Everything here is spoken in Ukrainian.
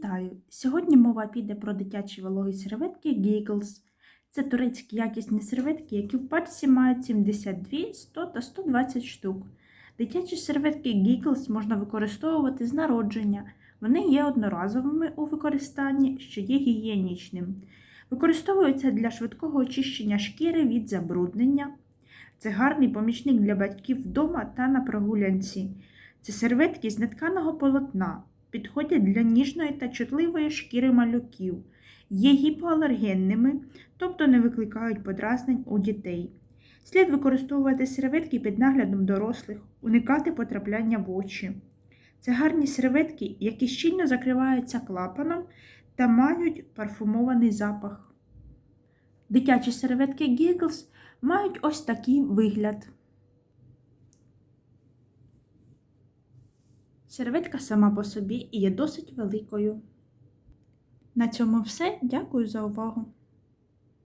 Вітаю! Сьогодні мова піде про дитячі вологі серветки Giggles. Це турецькі якісні серветки, які в пачці мають 72, 100 та 120 штук. Дитячі серветки Giggles можна використовувати з народження. Вони є одноразовими у використанні, що є гігієнічним. Використовуються для швидкого очищення шкіри від забруднення. Це гарний помічник для батьків вдома та на прогулянці. Це серветки з нетканого полотна, підходять для ніжної та чутливої шкіри малюків, є гіпоалергенними, тобто не викликають подразнень у дітей. Слід використовувати серветки під наглядом дорослих, уникати потрапляння в очі. Це гарні серветки, які щільно закриваються клапаном та мають парфумований запах. Дитячі серветки Giggles мають ось такий вигляд. Серветка сама по собі і є досить великою. На цьому все. Дякую за увагу!